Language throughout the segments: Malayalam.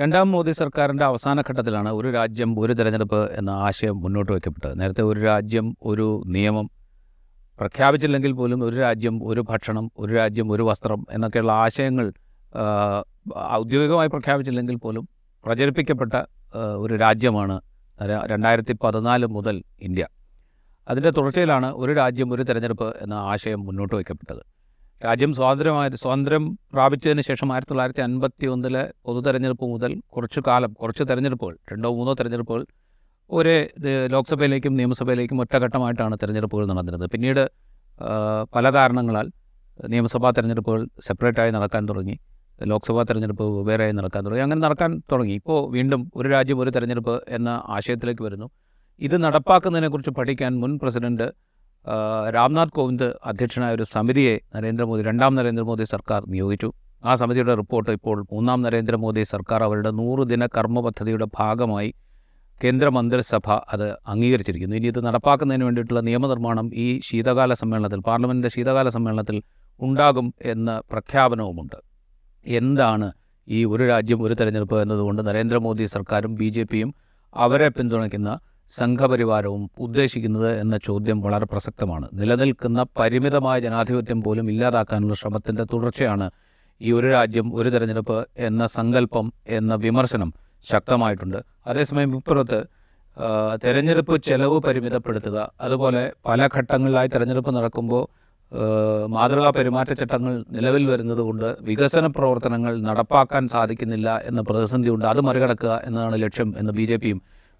രണ്ടാം മോദി സർക്കാരിന്റെ അവസാന ഘട്ടത്തിലാണ് ഒരു രാജ്യം ഒരു തെരഞ്ഞെടുപ്പ് എന്ന ആശയം മുന്നോട്ട് വയ്ക്കപ്പെട്ടത്. നേരത്തെ ഒരു രാജ്യം ഒരു നിയമം പ്രഖ്യാപിച്ചില്ലെങ്കിൽ പോലും ഒരു രാജ്യം ഒരു ഭക്ഷണം ഒരു രാജ്യം ഒരു വസ്ത്രം എന്നൊക്കെയുള്ള ആശയങ്ങൾ ഔദ്യോഗികമായി പ്രഖ്യാപിച്ചില്ലെങ്കിൽ പോലും പ്രചരിപ്പിക്കപ്പെട്ട ഒരു രാജ്യമാണ് രണ്ടായിരത്തി പതിനാല് മുതൽ ഇന്ത്യ. അതിന്റെ തുടർച്ചയിലാണ് ഒരു രാജ്യം ഒരു തെരഞ്ഞെടുപ്പ് എന്ന ആശയം മുന്നോട്ട് വയ്ക്കപ്പെട്ടത്. രാജ്യം സ്വാതന്ത്ര്യമായ സ്വാതന്ത്ര്യം പ്രാപിച്ചതിന് ശേഷം ആയിരത്തി തൊള്ളായിരത്തി അൻപത്തി ഒന്നിലെ പൊതു തെരഞ്ഞെടുപ്പ് മുതൽ കുറച്ചു കാലം കുറച്ച് തെരഞ്ഞെടുപ്പുകൾ രണ്ടോ മൂന്നോ തെരഞ്ഞെടുപ്പുകൾ ഒരേ ലോക്സഭയിലേക്കും നിയമസഭയിലേക്കും ഒറ്റഘട്ടമായിട്ടാണ് തെരഞ്ഞെടുപ്പുകൾ നടന്നിരുന്നത്. പിന്നീട് പല കാരണങ്ങളാൽ നിയമസഭാ തെരഞ്ഞെടുപ്പുകൾ സെപ്പറേറ്റായി നടക്കാൻ തുടങ്ങി. ലോക്സഭാ തെരഞ്ഞെടുപ്പ് വേറെയായി നടക്കാൻ തുടങ്ങി. അങ്ങനെ നടക്കാൻ തുടങ്ങി. ഇപ്പോൾ വീണ്ടും ഒരു രാജ്യം ഒരു തെരഞ്ഞെടുപ്പ് എന്ന ആശയത്തിലേക്ക് വരുന്നു. ഇത് നടപ്പാക്കുന്നതിനെക്കുറിച്ച് പഠിക്കാൻ മുൻ പ്രസിഡന്റ് രാംനാഥ് കോവിന്ദ് അധ്യക്ഷനായ ഒരു സമിതിയെ നരേന്ദ്രമോദി രണ്ടാം നരേന്ദ്രമോദി സർക്കാർ നിയോഗിച്ചു. ആ സമിതിയുടെ റിപ്പോർട്ട് ഇപ്പോൾ മൂന്നാം നരേന്ദ്രമോദി സർക്കാർ അവരുടെ നൂറ് ദിന കർമ്മ പദ്ധതിയുടെ ഭാഗമായി കേന്ദ്രമന്ത്രിസഭ അത് അംഗീകരിച്ചിരിക്കുന്നു. ഇനി ഇത് നടപ്പാക്കുന്നതിന് വേണ്ടിയിട്ടുള്ള നിയമനിർമ്മാണം ഈ ശീതകാല സമ്മേളനത്തിൽ പാർലമെന്റിന്റെ ശീതകാല സമ്മേളനത്തിൽ ഉണ്ടാകും എന്ന പ്രഖ്യാപനവുമുണ്ട്. എന്താണ് ഈ ഒരു രാജ്യം ഒരു തെരഞ്ഞെടുപ്പ് എന്നതുകൊണ്ട് നരേന്ദ്രമോദി സർക്കാരും ബി അവരെ പിന്തുണയ്ക്കുന്ന സംഘപരിവാരവും ഉദ്ദേശിക്കുന്നത് എന്ന ചോദ്യം വളരെ പ്രസക്തമാണ്. നിലനിൽക്കുന്ന പരിമിതമായ ജനാധിപത്യം പോലും ഇല്ലാതാക്കാനുള്ള ശ്രമത്തിന്റെ തുടർച്ചയാണ് ഈ ഒരു രാജ്യം ഒരു തെരഞ്ഞെടുപ്പ് എന്ന സങ്കല്പം എന്ന വിമർശനം ശക്തമായിട്ടുണ്ട്. അതേസമയം ഇപ്പുറത്ത് തെരഞ്ഞെടുപ്പ് ചെലവ് പരിമിതപ്പെടുത്തുക അതുപോലെ പല ഘട്ടങ്ങളിലായി തെരഞ്ഞെടുപ്പ് നടക്കുമ്പോൾ മാതൃകാ പെരുമാറ്റച്ചട്ടങ്ങൾ നിലവിൽ വരുന്നത് കൊണ്ട് വികസന പ്രവർത്തനങ്ങൾ നടപ്പാക്കാൻ സാധിക്കുന്നില്ല എന്ന പ്രതിസന്ധിയുണ്ട്. അത് മറികടക്കുക എന്നതാണ് ലക്ഷ്യം എന്ന് ബി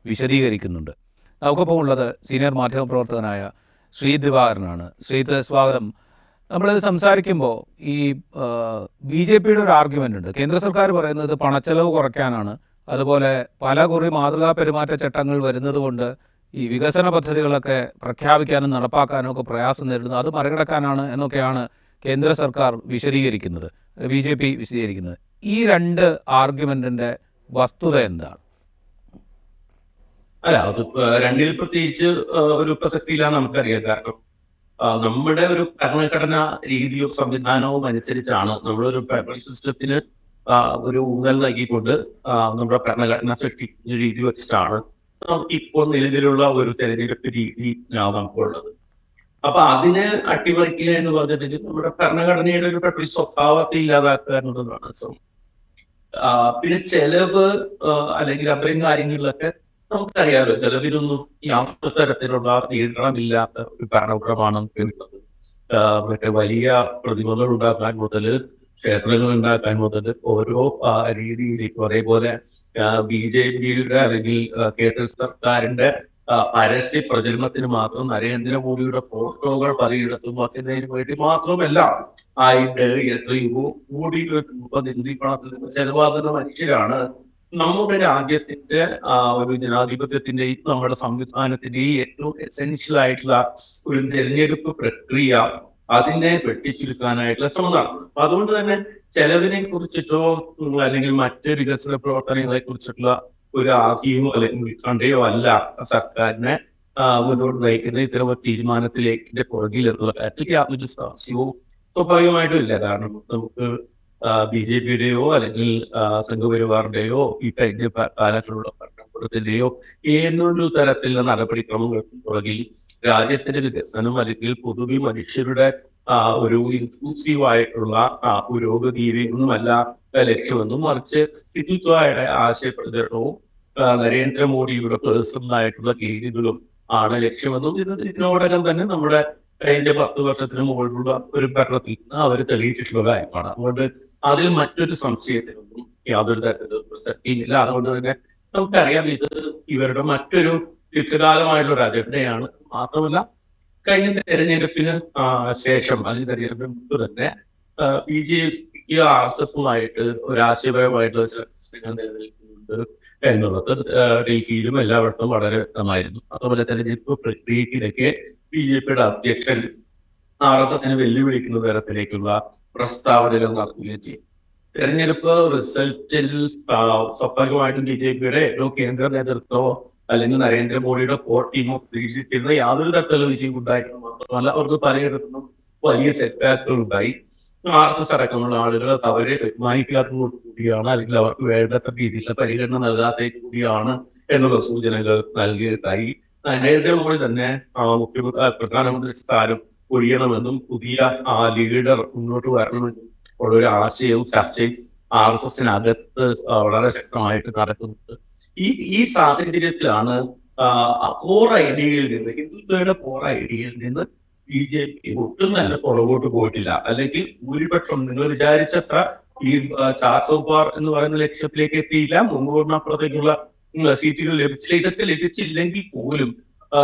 വിശദീകരിക്കുന്നുണ്ട്. നമുക്കൊപ്പം ഉള്ളത് സീനിയർ മാധ്യമ പ്രവർത്തകനായ ശ്രീ ദിവാകരനാണ്. ശ്രീത്ത് സ്വാഗതം. നമ്മളിത് സംസാരിക്കുമ്പോൾ ഈ ബി ജെ പിയുടെ ഒരു ആർഗ്യുമെന്റ് ഉണ്ട്. കേന്ദ്ര സർക്കാർ പറയുന്നത് പണച്ചെലവ് കുറയ്ക്കാനാണ്. അതുപോലെ പല കുറി മാതൃകാ പെരുമാറ്റച്ചട്ടങ്ങൾ വരുന്നത് കൊണ്ട് ഈ വികസന പദ്ധതികളൊക്കെ പ്രഖ്യാപിക്കാനും നടപ്പാക്കാനും ഒക്കെ പ്രയാസം നേരിടുന്നു. അത് മറികടക്കാനാണ് എന്നൊക്കെയാണ് കേന്ദ്ര സർക്കാർ വിശദീകരിക്കുന്നത്. ബി ജെ പി വിശദീകരിക്കുന്നത്. ഈ രണ്ട് ആർഗ്യുമെന്റിന്റെ വസ്തുത എന്താണ്? അല്ല അത് രണ്ടിൽ പ്രത്യേകിച്ച് ഒരു പ്രസക്തിയില്ല നമുക്കറിയാം. കാരണം നമ്മുടെ ഒരു ഭരണഘടന രീതിയോ സംവിധാനവും അനുസരിച്ചാണ് നമ്മളൊരു ഫെഡറൽ സിസ്റ്റത്തിന് ഒരു ഊന്നൽ നൽകിക്കൊണ്ട് നമ്മുടെ ഭരണഘടന സൃഷ്ടിക്കുന്ന രീതി വെച്ചിട്ടാണ് ഇപ്പോൾ നിലവിലുള്ള ഒരു തെരഞ്ഞെടുപ്പ് രീതി നമുക്കുള്ളത്. അപ്പൊ അതിനെ അട്ടിമറിക്കുക എന്ന് പറഞ്ഞിട്ടുണ്ടെങ്കിൽ നമ്മുടെ ഭരണഘടനയുടെ ഒരു ഫെഡറൽ സ്വഭാവത്തെ ഇല്ലാതാക്കുക എന്നുള്ളതാണ്. പിന്നെ ചെലവ് അല്ലെങ്കിൽ അത്രയും കാര്യങ്ങളിലൊക്കെ നമുക്കറിയാലോ ഈ യാതൊരു തരത്തിലുള്ള നിയന്ത്രണമില്ലാത്ത ഒരു ഭരണകൂടമാണ് മറ്റേ വലിയ പ്രതിമകൾ ഉണ്ടാക്കാൻ മുതൽ ക്ഷേത്രങ്ങൾ ഉണ്ടാക്കാൻ മുതൽ ഓരോ രീതിയിലേക്കും അതേപോലെ ബി ജെ പിയുടെ അല്ലെങ്കിൽ കേന്ദ്ര സർക്കാരിന്റെ പരസ്യ പ്രചരണത്തിന് മാത്രം നരേന്ദ്രമോദിയുടെ ഫോട്ടോകൾ പലയിടത്തും വയ്ക്കുന്നതിന് വേണ്ടി മാത്രമല്ല ആയിട്ട് എത്രയോ കോടി രൂപ നികുതി പണത്തിൽ നിന്ന് ചെലവാകുന്ന മനുഷ്യരാണ് നമ്മുടെ രാജ്യത്തിന്റെ ആ, ഒരു ജനാധിപത്യത്തിന്റെയും നമ്മുടെ സംവിധാനത്തിന്റെയും ഏറ്റവും എസെൻഷ്യൽ ആയിട്ടുള്ള ഒരു തെരഞ്ഞെടുപ്പ് പ്രക്രിയ അതിനെ വെട്ടിച്ചുരുക്കാനായിട്ടുള്ള ശ്രമം നടത്തുന്നത് അപ്പൊ അതുകൊണ്ട് തന്നെ ചെലവിനെ കുറിച്ചിട്ടോ അല്ലെങ്കിൽ മറ്റ് വികസന പ്രവർത്തനങ്ങളെ കുറിച്ചിട്ടുള്ള ഒരു ആധീമോ അല്ലെങ്കിൽ ഉത്കണ്ഠയോ അല്ല സർക്കാരിനെ മുന്നോട്ട് നയിക്കുന്ന ഇത്തരം ഒരു തീരുമാനത്തിലേക്ക് പുറകിൽ എന്നുള്ള കാര്യത്തിൽ യാതൊരു സാഹസ്യവും സ്വാഭാവികമായിട്ടും ഇല്ല. കാരണം നമുക്ക് ബി ജെ പിയുടെയോ അല്ലെങ്കിൽ സംഘപരിവാറിന്റെയോ ഈ കഴിഞ്ഞ കാലത്തിലുള്ള ഭരണകൂടത്തിന്റെയോ ഏതൊരു തരത്തിലുള്ള നടപടിക്രമങ്ങൾക്കും പുറകിൽ രാജ്യത്തിന്റെ വികസനം അല്ലെങ്കിൽ പൊതുവെ മനുഷ്യരുടെ ഒരു ഇൻക്ലൂസീവ് ആയിട്ടുള്ള പുരോഗതിയിലൊന്നുമല്ല ലക്ഷ്യമെന്നും മറിച്ച് ഹിന്ദുത്വയുടെ ആശയപ്രചരണവും നരേന്ദ്രമോദിയുടെ പേഴ്സണൽ ആയിട്ടുള്ള രീതികളും ആണ് ലക്ഷ്യമെന്നും ഇത് ഇതിനോടകം തന്നെ നമ്മുടെ കഴിഞ്ഞ പത്ത് വർഷത്തിന് മുകളിലുള്ള ഒരു ഭരണത്തിൽ നിന്ന് അവർ തെളിയിച്ചിട്ടുള്ള കാര്യമാണ്. അതുകൊണ്ട് അതിൽ മറ്റൊരു സംശയത്തിനൊന്നും യാതൊരു തരത്തിലും പ്രസക്തിയില്ല അതുകൊണ്ട് തന്നെ നമുക്കറിയാം ഇത് ഇവരുടെ മറ്റൊരു ദീർഘകാലമായിട്ടുള്ള അജണ്ടയാണ് മാത്രമല്ല കഴിഞ്ഞ തെരഞ്ഞെടുപ്പിന് ശേഷം അല്ലെങ്കിൽ തെരഞ്ഞെടുപ്പിന് മുമ്പ് തന്നെ ബി ജെ പിക്ക് ആർ എസ് എസുമായിട്ട് ഒരു ആശയപരമായിട്ടുള്ള പ്രശ്നങ്ങൾ നിലനിൽക്കുന്നുണ്ട് എന്നുള്ളത് ഡൽഹിയിലും എല്ലായിടത്തും വളരെ വ്യക്തമായിരുന്നു. അതുപോലെ തെരഞ്ഞെടുപ്പ് പ്രക്രിയക്കിടയ്ക്ക് ബി ജെ പിയുടെ അധ്യക്ഷൻ ആർ എസ് എസിനെ വെല്ലുവിളിക്കുന്ന തരത്തിലേക്കുള്ള പ്രസ്താവനകൾ നടത്തുകയും ചെയ്യും. തെരഞ്ഞെടുപ്പ് റിസൾട്ടിൽ സ്വാഭാവികമായിട്ടും ബി ജെ പിയുടെ ഏറ്റവും കേന്ദ്ര നേതൃത്വമോ അല്ലെങ്കിൽ നരേന്ദ്രമോദിയുടെ ടീമോ പ്രതീക്ഷിച്ചിരുന്ന യാതൊരു തരത്തിലുള്ള വിജയം ഉണ്ടായിരുന്നു മാത്രമല്ല അവർക്ക് പലയിടത്തും വലിയ സെറ്റ് ബാക്കുകൾ ഉണ്ടായി. ആർ എസ് എസ് അടക്കമുള്ള ആളുകൾ അവരെ ബഹുമാനിക്കാത്തതോട് കൂടിയാണ് അല്ലെങ്കിൽ അവർക്ക് വേണ്ടത്ര രീതിയിലുള്ള പരിഗണന നൽകാത്ത കൂടിയാണ് എന്നുള്ള സൂചനകൾ നൽകിയതായി. നരേന്ദ്രമോദി തന്നെ മുഖ്യമന്ത്രി പ്രധാനമന്ത്രി സ്ഥാനം ഒഴിയണമെന്നും പുതിയ ലീഡർ മുന്നോട്ട് വരണമെന്നും ഉള്ള ഒരു ആശയവും ചർച്ചയും ആർ എസ് എസിനകത്ത് വളരെ ശക്തമായിട്ട് നടക്കുന്നുണ്ട്. ഈ ഈ സാഹചര്യത്തിലാണ് കോർ ഐഡിയയിൽ നിന്ന് ഹിന്ദുത്വയുടെ കോർ ഐഡിയയിൽ നിന്ന് ബി ജെ പി ഒട്ടും തന്നെ പുറകോട്ട് പോയിട്ടില്ല. അല്ലെങ്കിൽ ഭൂരിപക്ഷം നിങ്ങൾ വിചാരിച്ചത്ര ഈ ചാർ സോപ്പാർ എന്ന് പറയുന്ന ലക്ഷ്യത്തിലേക്ക് എത്തിയില്ല. മുൻകൂറിനപ്പുറത്തേക്കുള്ള സീറ്റുകൾ ലഭിച്ചില്ല. ഇതൊക്കെ ലഭിച്ചില്ലെങ്കിൽ പോലും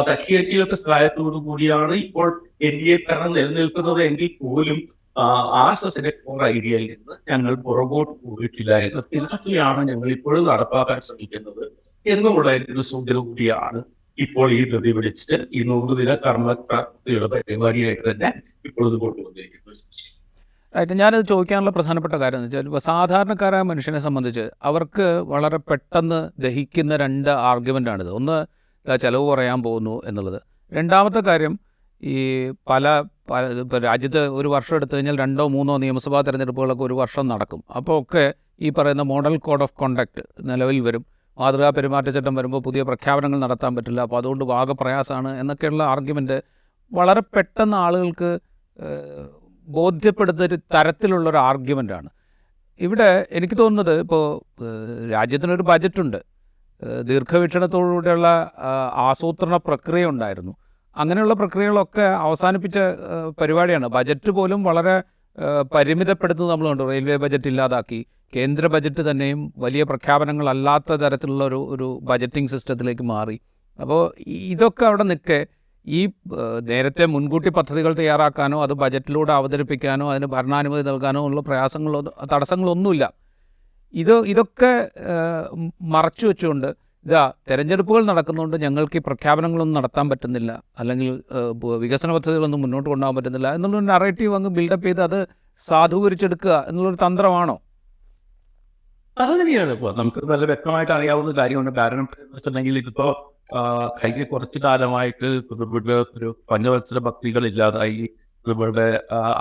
സഖ്യകക്ഷികളുടെ സഹായത്തോടു കൂടിയാണ് ഇപ്പോൾ എൻ ഡി എ ഭരണം നിലനിൽക്കുന്നത് എങ്കിൽ പോലും ആർ എസ് എസിന്റെ കോർ ഐഡിയയിൽ നിന്ന് ഞങ്ങൾ പുറകോട്ട് പോയിട്ടില്ല എന്ന് ഇതൊക്കെയാണ് ഞങ്ങൾ ഇപ്പോഴും നടപ്പാക്കാൻ ശ്രമിക്കുന്നത് എന്നുമുള്ള ഒരു സൂചന കൂടിയാണ് ഇപ്പോൾ ഈ ധൃതി പിടിച്ചിട്ട് ഈ നൂറ് ദിന കർമ്മ പ്രാപ്തിയുടെ പരിപാടിയായിട്ട് തന്നെ ഇപ്പോൾ ഇത് കൊണ്ടുവന്നിരിക്കുന്നു. ആയിട്ട് ഞാനത് ചോദിക്കാനുള്ള പ്രധാനപ്പെട്ട കാര്യം എന്ന് വെച്ചാൽ സാധാരണക്കാരായ മനുഷ്യനെ സംബന്ധിച്ച് അവർക്ക് വളരെ പെട്ടെന്ന് ദഹിക്കുന്ന രണ്ട് ആർഗ്യുമെന്റാണിത് ഒന്ന് ചെലവ് കുറയാൻ പോകുന്നു എന്നുള്ളത്. രണ്ടാമത്തെ കാര്യം ഈ പല പല ഇപ്പോൾ രാജ്യത്ത് ഒരു വർഷം എടുത്തു കഴിഞ്ഞാൽ രണ്ടോ മൂന്നോ നിയമസഭാ തെരഞ്ഞെടുപ്പുകളൊക്കെ ഒരു വർഷം നടക്കും. അപ്പോൾ ഒക്കെ ഈ പറയുന്ന മോഡൽ കോഡ് ഓഫ് കോണ്ടക്ട് നിലവിൽ വരും. മാതൃകാ പെരുമാറ്റച്ചട്ടം വരുമ്പോൾ പുതിയ പ്രഖ്യാപനങ്ങൾ നടത്താൻ പറ്റില്ല. അപ്പോൾ അതുകൊണ്ട് വാഗ പ്രയാസമാണ് എന്നൊക്കെയുള്ള ആർഗ്യുമെന്റ് വളരെ പെട്ടെന്ന് ആളുകൾക്ക് ഏഹ്, ബോധ്യപ്പെടുന്ന ഒരു തരത്തിലുള്ളൊരു ആർഗ്യുമെന്റാണ് ഇവിടെ എനിക്ക് തോന്നുന്നത് ഇപ്പോൾ രാജ്യത്തിനൊരു ബജറ്റുണ്ട്. ദീർഘവീക്ഷണത്തോടുകൂടിയുള്ള ആസൂത്രണ പ്രക്രിയ ഉണ്ടായിരുന്നു. അങ്ങനെയുള്ള പ്രക്രിയകളൊക്കെ അവസാനിപ്പിച്ച പരിപാടിയാണ്. ബജറ്റ് പോലും വളരെ പരിമിതപ്പെടുത്തുന്നത് നമ്മൾ കണ്ടു. റെയിൽവേ ബജറ്റ് ഇല്ലാതാക്കി. കേന്ദ്ര ബജറ്റ് തന്നെയും വലിയ പ്രഖ്യാപനങ്ങളല്ലാത്ത തരത്തിലുള്ള ഒരു ഒരു ബജറ്റിംഗ് സിസ്റ്റത്തിലേക്ക് മാറി. അപ്പോൾ ഇതൊക്കെ അവിടെ നിൽക്കെ ഈ നേരത്തെ മുൻകൂട്ടി പദ്ധതികൾ തയ്യാറാക്കാനോ അത് ബജറ്റിലൂടെ അവതരിപ്പിക്കാനോ അതിന് ഭരണാനുമതി നൽകാനോ ഉള്ള പ്രയാസങ്ങളോ തടസ്സങ്ങളൊന്നുമില്ല. ഇത് ഇതൊക്കെ മറച്ചു വെച്ചുകൊണ്ട് ഇതാ തെരഞ്ഞെടുപ്പുകൾ നടക്കുന്നതുകൊണ്ട് ഞങ്ങൾക്ക് ഈ പ്രഖ്യാപനങ്ങളൊന്നും നടത്താൻ പറ്റുന്നില്ല. അല്ലെങ്കിൽ വികസന പദ്ധതികളൊന്നും മുന്നോട്ട് കൊണ്ടുപോകാൻ പറ്റുന്നില്ല. എന്നുള്ളൊരു നറേറ്റീവ് അങ്ങ് ബിൽഡപ്പ് ചെയ്ത് അത് സാധൂകരിച്ചെടുക്കുക എന്നുള്ളൊരു തന്ത്രമാണോ? അത് തന്നെയാണ് ഇപ്പോൾ നമുക്ക് നല്ല വ്യക്തമായിട്ട് അറിയാവുന്ന കാര്യമാണ്. കാരണം വെച്ചിട്ടുണ്ടെങ്കിൽ ഇതിപ്പോ കഴിഞ്ഞ കുറച്ചു കാലമായിട്ട് ഇവരുടെ ഒരു പഞ്ചവത്സര ഭക്തികൾ ഇല്ലാതായി. ഇവരുടെ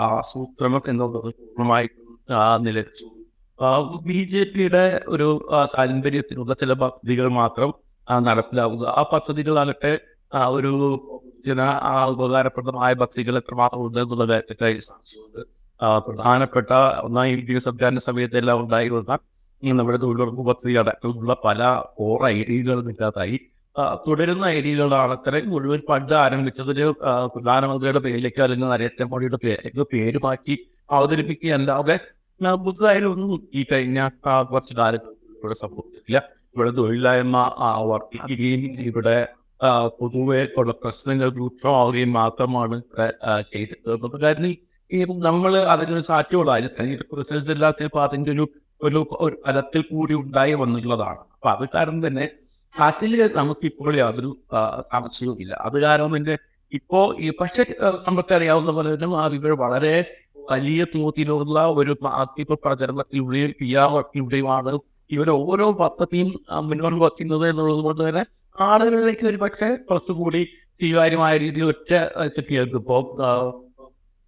ആസൂത്രണം എന്നുള്ളത് പൂർണമായിട്ടും നിലച്ചു. ബി ജെ പിയുടെ ഒരു താല്പര്യത്തിനുള്ള ചില പദ്ധതികൾ മാത്രം നടപ്പിലാവുക. ആ പദ്ധതികളാകട്ടെ ഒരു ജന ഉപകാരപ്രദമായ പദ്ധതികൾ എത്രമാത്രം ഉണ്ട് എന്നുള്ള ആ, പ്രധാനപ്പെട്ട ഒന്നാം യു ഡി എഫ് സർക്കാരിന്റെ സമയത്തെല്ലാം ഉണ്ടായിരുന്ന നമ്മുടെ തൊഴിലുറപ്പ് പദ്ധതി അടക്കമുള്ള പല ഓർ ഐഡിയകളും ഇല്ലാതായി. തുടരുന്ന ഐഡിയകളാണ് അത്രയും മുഴുവൻ പണ്ട് ആരംഭിച്ചതിന് പ്രധാനമന്ത്രിയുടെ പേരിലേക്ക് അല്ലെങ്കിൽ നരേന്ദ്രമോദിയുടെ പേരിലേക്ക് പേര് മാറ്റി അവതരിപ്പിക്കുകയല്ലാതെ ആ, പുതുതായാലൊന്നും ഈ കഴിഞ്ഞ കുറച്ച് കാലത്ത് ഇവിടെ സംഭവിച്ചിട്ടില്ല ഇവിടെ തൊഴിലില്ലായ്മ വർദ്ധിക്കുകയും ഇവിടെ പൊതുവെ ഉള്ള പ്രശ്നങ്ങൾ രൂക്ഷമാവുകയും മാത്രമാണ് ചെയ്തിട്ടുള്ളത് കാരണം ഈ നമ്മൾ അതിനൊരു സാധ്യതയുള്ള അതിന് തെരഞ്ഞെടുപ്പ് റിസൾട്ട് ഇല്ലാത്തപ്പോൾ അതിന്റെ ഒരു ഒരു ഒരു ഫലത്തിൽ കൂടി ഉണ്ടായി വന്നിട്ടുള്ളതാണ് അപ്പൊ അത് കാരണം തന്നെ അതിൽ നമുക്ക് ഇപ്പോൾ യാതൊരു സംശയവും സംശയവുമില്ല അത് കാരണം തന്നെ ഇപ്പോ പക്ഷെ നമുക്കറിയാവുന്ന പോലെ തന്നെ ഇവർ വളരെ വലിയ തോതിലുള്ള ഒരു മാധ്യമ പ്രചരണത്തിലൂടെയും പി ആർ വർക്കിലൂടെയുമാണ് ഇവർ ഓരോ പദ്ധതിയും മുന്നോട്ട് വയ്ക്കുന്നത് എന്നുള്ളത് കൊണ്ട് തന്നെ ആളുകളിലേക്ക് ഒരു പക്ഷെ കുറച്ചുകൂടി സ്വീകാര്യമായ രീതിയിൽ ഒറ്റ എത്തിയത് ഇപ്പോ ആ,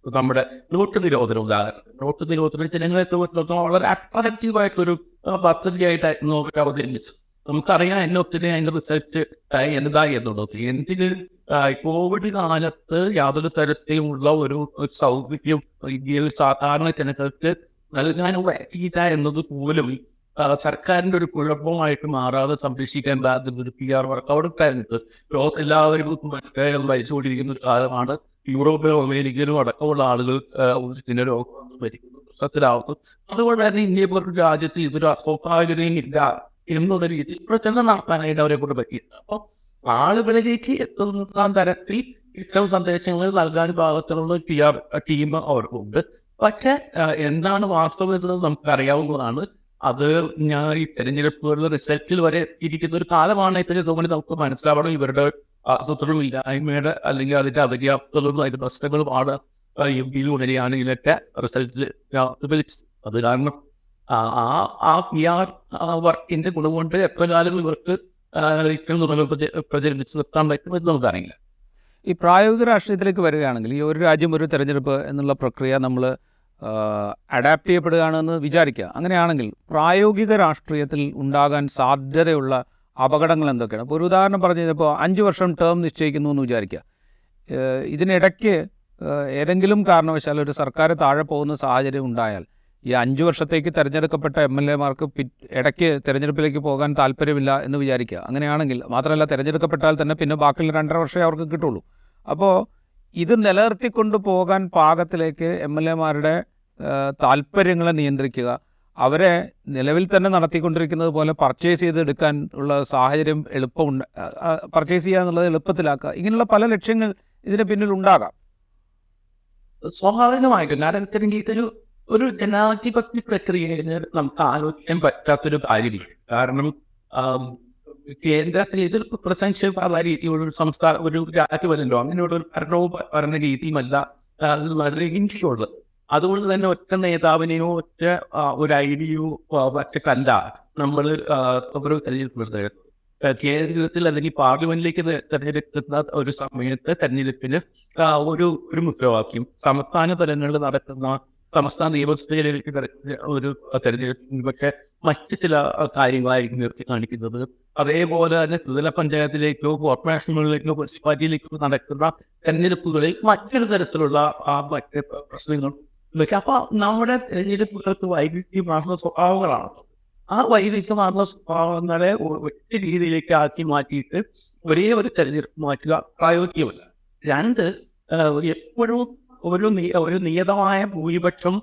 നമ്മുടെ നോട്ട് നിരോധനം ഉദാഹരണം നോട്ട് നിരോധനം ജനങ്ങളെ സംബന്ധിച്ചിടത്തോളം വളരെ അട്രാക്റ്റീവ് ആയിട്ടൊരു പദ്ധതിയായിട്ടായിരുന്നു അവർ അവതരിപ്പിച്ചത്. നമുക്കറിയാം എന്നെ ഒത്തിരി അതിന്റെ റിസർച്ച് എന്താ എന്നുള്ളത്. എന്തിന് കോവിഡ് കാലത്ത് യാതൊരു തരത്തിലുമുള്ള ഒരു സൗകര്യം ഇന്ത്യയിൽ സാധാരണ ജനങ്ങൾക്ക് നൽകാൻ പറ്റിയില്ല എന്നത് പോലും സർക്കാരിന്റെ ഒരു കുഴപ്പമായിട്ട് മാറാതെ സംരക്ഷിക്കാൻ ബാധ്യത ഒരു പി ആർ വർക്ക് അവിടെ ഉണ്ടായിരുന്നത് ലോകത്ത് എല്ലാവരും മറ്റേ മരിച്ചുകൊണ്ടിരിക്കുന്ന ഒരു കാലമാണ്. യൂറോപ്പിലും അമേരിക്കയിലും അടക്കമുള്ള ആളുകൾ ഇതിന്റെ രോഗം വന്ന് മരിക്കുന്നു പ്രശ്നത്തിലാവുന്നു അതുകൊണ്ട് തന്നെ ഇന്ത്യയെ പോലൊരു രാജ്യത്ത് ഇതൊരു അസ്വാഭാവികതയും ഇല്ല. എന്നുള്ള രീതിയിൽ പ്രചരണം നടത്താനായിട്ട് അവരെ കൊണ്ട് പറ്റിയിട്ടുണ്ട് അപ്പൊ ആളുകളിലേക്ക് എത്തുന്ന തരത്തിൽ ഇത്തരം സന്ദേശങ്ങൾ നൽകാൻ ഭാഗത്തുള്ള പി ആർ ടീം അവർക്കുണ്ട് പക്ഷെ എന്താണ് വാസ്തവം എന്നത് നമുക്ക് അറിയാവുന്നതാണ് അത് ഞാൻ ഈ തെരഞ്ഞെടുപ്പുകളുടെ റിസൾട്ടിൽ വരെ ഇരിക്കുന്ന ഒരു കാലമാണ് ഇത്തരം തോന്നി നമുക്ക് മനസ്സിലാവണം. ഇവരുടെ ആസൂത്രണമില്ലായ്മയുടെ അല്ലെങ്കിൽ അതിന്റെ അപര്യാപ്തകളും അതിന്റെ പ്രശ്നങ്ങളുമാണ് എം പിയിൽ ഉണരെയാണ് ഇതിനൊക്കെ റിസൾട്ടിൽ അത് കാരണം ആ ആ- പി ആർ വർക്കിന്റെ ഗുണം കൊണ്ട് എത്ര കാലം ഇവർക്ക് പ്രചരിപ്പിച്ച് നിർത്താൻ പറ്റുമെന്ന് നമുക്കറിയില്ല. ഈ പ്രായോഗിക രാഷ്ട്രീയത്തിലേക്ക് വരികയാണെങ്കിൽ ഈ ഒരു രാജ്യം ഒരു തെരഞ്ഞെടുപ്പ് എന്നുള്ള പ്രക്രിയ നമ്മൾ അഡാപ്റ്റ് ചെയ്യപ്പെടുകയാണെന്ന് വിചാരിക്കുക. അങ്ങനെയാണെങ്കിൽ പ്രായോഗിക രാഷ്ട്രീയത്തിൽ ഉണ്ടാകാൻ സാധ്യതയുള്ള അപകടങ്ങൾ എന്തൊക്കെയാണ്? ഇപ്പോൾ ഒരു ഉദാഹരണം പറഞ്ഞു കഴിഞ്ഞപ്പോൾ അഞ്ച് വർഷം ടേം നിശ്ചയിക്കുന്നു എന്ന് വിചാരിക്കുക. ഇതിനിടയ്ക്ക് ഏതെങ്കിലും കാരണവശാൽ ഒരു സർക്കാർ താഴെ പോകുന്ന സാഹചര്യം ഉണ്ടായാൽ ഈ അഞ്ച് വർഷത്തേക്ക് തിരഞ്ഞെടുക്കപ്പെട്ട എം എൽ എമാർക്ക് ഇടയ്ക്ക് തിരഞ്ഞെടുപ്പിലേക്ക് പോകാൻ താല്പര്യമില്ല എന്ന് വിചാരിക്കുക. അങ്ങനെയാണെങ്കിൽ മാത്രമല്ല തിരഞ്ഞെടുക്കപ്പെട്ടാൽ തന്നെ പിന്നെ ബാക്കിയുള്ള രണ്ടര വർഷമേ അവർക്ക് കിട്ടുള്ളൂ. അപ്പോൾ ഇത് നിലനിർത്തിക്കൊണ്ട് പോകാൻ പാകത്തിലേക്ക് എം എൽ എമാരുടെ താല്പര്യങ്ങളെ നിയന്ത്രിക്കുക. അവരെ നിലവിൽ തന്നെ നടത്തിക്കൊണ്ടിരിക്കുന്നത് പോലെ പർച്ചേസ് ചെയ്തെടുക്കാൻ ഉള്ള സാഹചര്യം എളുപ്പമുണ്ട്. പർച്ചേസ് ചെയ്യുക എന്നുള്ളത് എളുപ്പത്തിലാക്കുക. ഇങ്ങനെയുള്ള പല ലക്ഷ്യങ്ങൾ ഇതിന് പിന്നിൽ ഉണ്ടാകാം. സ്വാഭാവികമായിട്ടും. കാരണം ഇതൊരു ഒരു ജനാധിപത്യ പ്രക്രിയയിൽ നമുക്ക് ആലോചിക്കാൻ പറ്റാത്തൊരു കാര്യമില്ല കാരണം കേന്ദ്രത്തിന് പ്രസൻഷ്യൽ ഭരണ രീതിയുള്ള ഒരു സംസ്ഥാന ഒരു രാജ്യമല്ലല്ലോ അങ്ങനെയുള്ള ഒരു ഭരണവും ഭരണ രീതിയുമല്ല വളരെ ഇന്ത്യയുള്ളത് അതുകൊണ്ട് തന്നെ ഒറ്റ നേതാവിനെയോ ഒറ്റ ഒരു ഐഡിയോ ഒറ്റക്കല്ല നമ്മൾ ഒരു തെരഞ്ഞെടുപ്പ് കേന്ദ്രത്തിൽ അല്ലെങ്കിൽ പാർലമെന്റിലേക്ക് തെരഞ്ഞെടുക്കുന്ന ഒരു സമയത്ത് തെരഞ്ഞെടുപ്പിന് ഒരു ഒരു മുദ്രാവാക്യം സംസ്ഥാന തലങ്ങളിൽ നടക്കുന്ന സംസ്ഥാന നിയമസഭയിലേക്ക് ഒരു തെരഞ്ഞെടുപ്പൊക്കെ മറ്റ് ചില കാര്യങ്ങളായിരിക്കും നിർത്തി കാണിക്കുന്നത്. അതേപോലെ തന്നെ ത്രിതല പഞ്ചായത്തിലേക്കോ കോർപ്പറേഷനുകളിലേക്കോ മുനിസിപ്പാലിറ്റിയിലേക്കോ നടക്കുന്ന തെരഞ്ഞെടുപ്പുകളിൽ മറ്റൊരു തരത്തിലുള്ള ആ മറ്റ് പ്രശ്നങ്ങൾ അപ്പൊ നമ്മുടെ തെരഞ്ഞെടുപ്പുകൾക്ക് വൈവിധ്യമാർന്ന സ്വഭാവങ്ങളാണ്. ആ വൈവിധ്യമാർന്ന സ്വഭാവങ്ങളെ ഒറ്റ രീതിയിലേക്ക് ആക്കി മാറ്റിയിട്ട് ഒരേ ഒരു തെരഞ്ഞെടുപ്പ് മാറ്റുക പ്രായോഗികമല്ല. രണ്ട് എപ്പോഴും ഒരു ഒരു നിയതമായ ഭൂരിപക്ഷം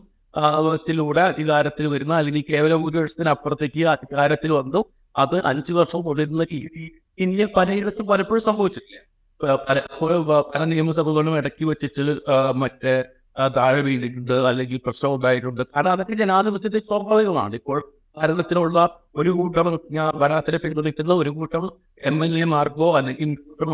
ത്തിലൂടെ അധികാരത്തിൽ വരുന്ന അല്ലെങ്കിൽ കേവല ഭൂരിപക്ഷത്തിന് അപ്പുറത്തേക്ക് അധികാരത്തിൽ വന്നു. അത് അഞ്ചു വർഷം തുടരുന്ന രീതി ഇന്ത്യ പലയിടത്തും പലപ്പോഴും സംഭവിച്ചിട്ടില്ല? പല നിയമസഭകളും ഇടയ്ക്ക് വെച്ചിട്ട് മറ്റേ താഴെ വീണിട്ടുണ്ട് അല്ലെങ്കിൽ പ്രശ്നം ഉണ്ടായിട്ടുണ്ട്. കാരണം അതൊക്കെ ജനാധിപത്യത്തിൽ സ്വാഭാവികമാണ്. ഇപ്പോൾ ഭരണത്തിനുള്ള ഒരു കൂട്ടം ഭരണത്തിനെ പിന്തുണയ്ക്കുന്ന ഒരു കൂട്ടം എം എൽ എമാർക്കോ അല്ലെങ്കിൽ